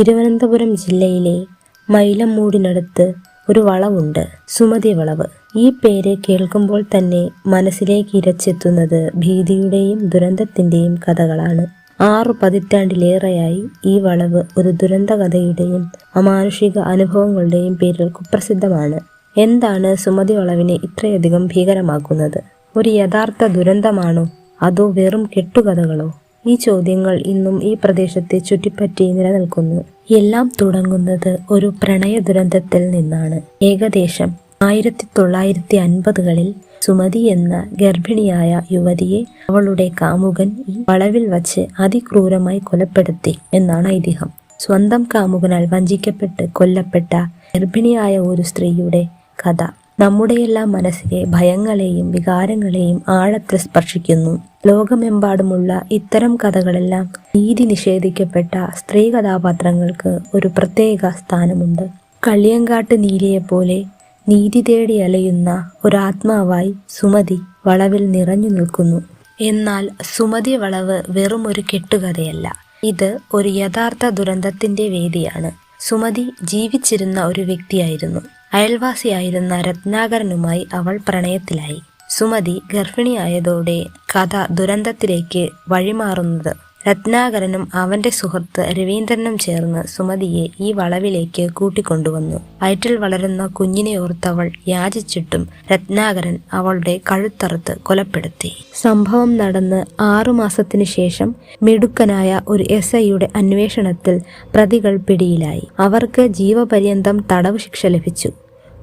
തിരുവനന്തപുരം ജില്ലയിലെ മൈലമ്മൂടിനടുത്ത് ഒരു വളവുണ്ട്. സുമതി വളവ്. ഈ പേര് കേൾക്കുമ്പോൾ തന്നെ മനസ്സിലേക്ക് ഇരച്ചെത്തുന്നത് ഭീതിയുടെയും ദുരന്തത്തിന്റെയും കഥകളാണ്. ആറു പതിറ്റാണ്ടിലേറെയായി ഈ വളവ് ഒരു ദുരന്ത കഥയുടെയും അമാനുഷിക അനുഭവങ്ങളുടെയും പേരിൽ കുപ്രസിദ്ധമാണ്. എന്താണ് സുമതി വളവിനെ ഇത്രയധികം ഭീകരമാക്കുന്നത്? ഒരു യഥാർത്ഥ ദുരന്തമാണോ? അതോ വെറും കെട്ടുകഥകളോ? ഈ ചോദ്യങ്ങൾ ഇന്നും ഈ പ്രദേശത്തെ ചുറ്റിപ്പറ്റി നിലനിൽക്കുന്നു. എല്ലാം തുടങ്ങുന്നത് ഒരു പ്രണയ ദുരന്തത്തിൽ നിന്നാണ്. ഏകദേശം ആയിരത്തി തൊള്ളായിരത്തി അൻപതുകളിൽ സുമതി എന്ന ഗർഭിണിയായ യുവതിയെ അവളുടെ കാമുകൻ വളവിൽ വച്ച് അതിക്രൂരമായി കൊലപ്പെടുത്തി എന്നാണ് ഐതിഹ്യം. സ്വന്തം കാമുകനാൽ വഞ്ചിക്കപ്പെട്ട് കൊല്ലപ്പെട്ട ഗർഭിണിയായ ഒരു സ്ത്രീയുടെ കഥ നമ്മുടെയെല്ലാം മനസ്സിലെ ഭയങ്ങളെയും വികാരങ്ങളെയും ആഴത്തിൽ സ്പർശിക്കുന്നു. ലോകമെമ്പാടുമുള്ള ഇത്തരം കഥകളെല്ലാം നീതി നിഷേധിക്കപ്പെട്ട സ്ത്രീ കഥാപാത്രങ്ങൾക്ക് ഒരു പ്രത്യേക സ്ഥാനമുണ്ട്. കളിയങ്കാട്ട് നീലിയെപ്പോലെ നീതി തേടി അലയുന്ന ഒരാത്മാവായി സുമതി വളവിൽ നിറഞ്ഞു നിൽക്കുന്നു. എന്നാൽ സുമതി വളവ് വെറും ഒരു കെട്ടുകഥയല്ല. ഇത് ഒരു യഥാർത്ഥ ദുരന്തത്തിന്റെ വേദിയാണ്. സുമതി ജീവിച്ചിരുന്ന ഒരു വ്യക്തിയായിരുന്നു. അയൽവാസിയായിരുന്ന രത്നാകരനുമായി അവൾ പ്രണയത്തിലായി. സുമതി ഗർഭിണിയായതോടെ കഥ ദുരന്തത്തിലേക്ക് വഴിമാറുന്നത്. രത്നാകരനും അവന്റെ സുഹൃത്ത് രവീന്ദ്രനും ചേർന്ന് സുമതിയെ ഈ വളവിലേക്ക് കൂട്ടിക്കൊണ്ടുവന്നു. വയറ്റിൽ വളരുന്ന കുഞ്ഞിനെ ഓർത്തവൾ യാചിച്ചിട്ടും രത്നാകരൻ അവളുടെ കഴുത്തറുത്ത് കൊലപ്പെടുത്തി. സംഭവം നടന്ന് ആറു മാസത്തിനു ശേഷം മിടുക്കനായ ഒരു എസ് ഐയുടെ അന്വേഷണത്തിൽ പ്രതികൾ പിടിയിലായി. അവർക്ക് ജീവപര്യന്തം തടവ് ശിക്ഷ ലഭിച്ചു.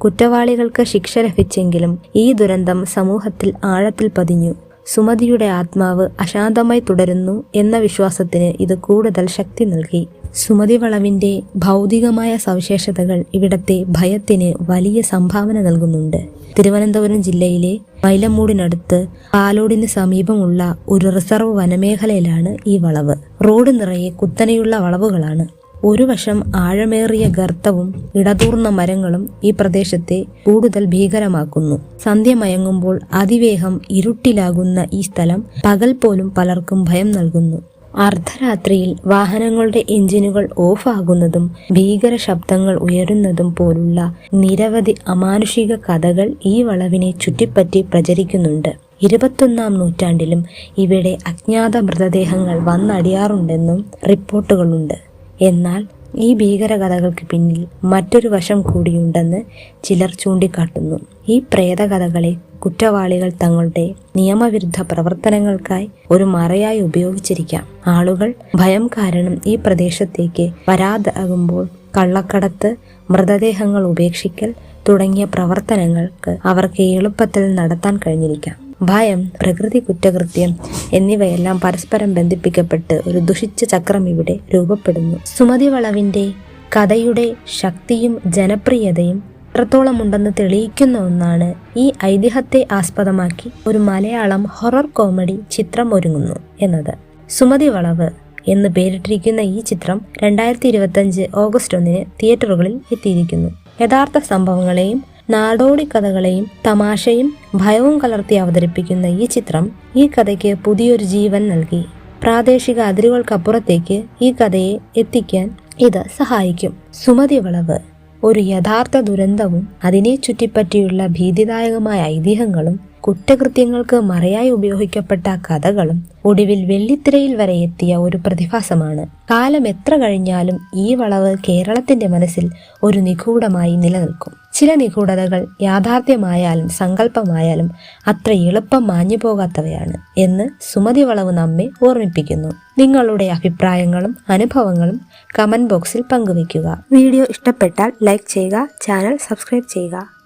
കുറ്റവാളികൾക്ക് ശിക്ഷ ലഭിച്ചെങ്കിലും ഈ ദുരന്തം സമൂഹത്തിൽ ആഴത്തിൽ പതിഞ്ഞു. സുമതിയുടെ ആത്മാവ് അശാന്തമായി തുടരുന്നു എന്ന വിശ്വാസത്തിന് ഇത് കൂടുതൽ ശക്തി നൽകി. സുമതി വളവിന്റെ ഭൗതികമായ സവിശേഷതകൾ ഇവിടത്തെ ഭയത്തിന് വലിയ സംഭാവന നൽകുന്നുണ്ട്. തിരുവനന്തപുരം ജില്ലയിലെ മൈലമ്മൂടിനടുത്ത് പാലോടിന് സമീപമുള്ള ഒരു റിസർവ് വനമേഖലയിലാണ് ഈ വളവ്. റോഡ് നിറയെ കുത്തനെയുള്ള വളവുകളാണ്. ഒരു വശം ആഴമേറിയ ഗർത്തവും ഇടതൂർന്ന മരങ്ങളും ഈ പ്രദേശത്തെ കൂടുതൽ ഭീകരമാക്കുന്നു. സന്ധ്യ മയങ്ങുമ്പോൾ അതിവേഗം ഇരുട്ടിലാകുന്ന ഈ സ്ഥലം പകൽ പോലും പലർക്കും ഭയം നൽകുന്നു. അർദ്ധരാത്രിയിൽ വാഹനങ്ങളുടെ എഞ്ചിനുകൾ ഓഫാകുന്നതും ഭീകര ശബ്ദങ്ങൾ ഉയരുന്നതും പോലുള്ള നിരവധി അമാനുഷിക കഥകൾ ഈ വളവിനെ ചുറ്റിപ്പറ്റി പ്രചരിക്കുന്നുണ്ട്. ഇരുപത്തൊന്നാം നൂറ്റാണ്ടിലും ഇവിടെ അജ്ഞാത മൃതദേഹങ്ങൾ വന്നടിയാറുണ്ടെന്നും റിപ്പോർട്ടുകളുണ്ട്. എന്നാൽ ഈ ഭീകരകഥകൾക്ക് പിന്നിൽ മറ്റൊരു വശം കൂടിയുണ്ടെന്ന് ചിലർ ചൂണ്ടിക്കാട്ടുന്നു. ഈ പ്രേതകഥകളെ കുറ്റവാളികൾ തങ്ങളുടെ നിയമവിരുദ്ധ പ്രവർത്തനങ്ങൾക്കായി ഒരു മറയായി ഉപയോഗിച്ചിരിക്കാം. ആളുകൾ ഭയം കാരണം ഈ പ്രദേശത്തേക്ക് വരാതാകുമ്പോൾ കള്ളക്കടത്ത് മൃതദേഹങ്ങൾ ഉപേക്ഷിക്കൽ തുടങ്ങിയ പ്രവർത്തനങ്ങൾക്ക് അവർക്ക് എളുപ്പത്തിൽ നടത്താൻ കഴിഞ്ഞിരിക്കാം. ഭയം പ്രകൃതി കുറ്റകൃത്യം എന്നിവയെല്ലാം പരസ്പരം ബന്ധിപ്പിക്കപ്പെട്ട് ഒരു ദുഷിച്ച ചക്രം ഇവിടെ രൂപപ്പെടുന്നു. സുമതി വളവിന്റെ കഥയുടെ ശക്തിയും ജനപ്രിയതയും എത്രത്തോളമുണ്ടെന്ന് തെളിയിക്കുന്ന ഒന്നാണ് ഈ ഐതിഹ്യത്തെ ആസ്പദമാക്കി ഒരു മലയാളം ഹൊറർ കോമഡി ചിത്രം ഒരുങ്ങുന്നു എന്നത്. സുമതി വളവ് എന്ന് പേരിട്ടിരിക്കുന്ന ഈ ചിത്രം രണ്ടായിരത്തി ഇരുപത്തഞ്ച് ഓഗസ്റ്റ് ഒന്നിന് തിയേറ്ററുകളിൽ എത്തിയിരിക്കുന്നു. യഥാർത്ഥ സംഭവങ്ങളെയും നാടോടി കഥകളെയും തമാശയും ഭയവും കലർത്തി അവതരിപ്പിക്കുന്ന ഈ ചിത്രം ഈ കഥയ്ക്ക് പുതിയൊരു ജീവൻ നൽകി. പ്രാദേശിക അതിരുകൾക്കപ്പുറത്തേക്ക് ഈ കഥയെ എത്തിക്കാൻ ഇത് സഹായിക്കും. സുമതി വളവ്. ഒരു യഥാർത്ഥ ദുരന്തവും അതിനെ ചുറ്റിപ്പറ്റിയുള്ള ഭീതിദായകമായ ഐതിഹ്യങ്ങളും കുറ്റകൃത്യങ്ങൾക്ക് മറയായി ഉപയോഗിക്കപ്പെട്ട കഥകളും ഒടുവിൽ വെള്ളിത്തിരയിൽ വരെ എത്തിയ ഒരു പ്രതിഭാസമാണ്. കാലം എത്ര കഴിഞ്ഞാലും ഈ വളവ് കേരളത്തിന്റെ മനസ്സിൽ ഒരു നിഗൂഢമായി നിലനിൽക്കും. ചില നിഗൂഢതകൾ യാഥാർത്ഥ്യമായാലും സങ്കല്പമായാലും അത്ര എളുപ്പം മാഞ്ഞു പോകാത്തവയാണ് എന്ന് സുമതി വളവ് നമ്മെ ഓർമ്മിപ്പിക്കുന്നു. നിങ്ങളുടെ അഭിപ്രായങ്ങളും അനുഭവങ്ങളും കമന്റ് ബോക്സിൽ പങ്കുവയ്ക്കുക. വീഡിയോ ഇഷ്ടപ്പെട്ടാൽ ലൈക്ക് ചെയ്യുക ചാനൽ സബ്സ്ക്രൈബ് ചെയ്യുക.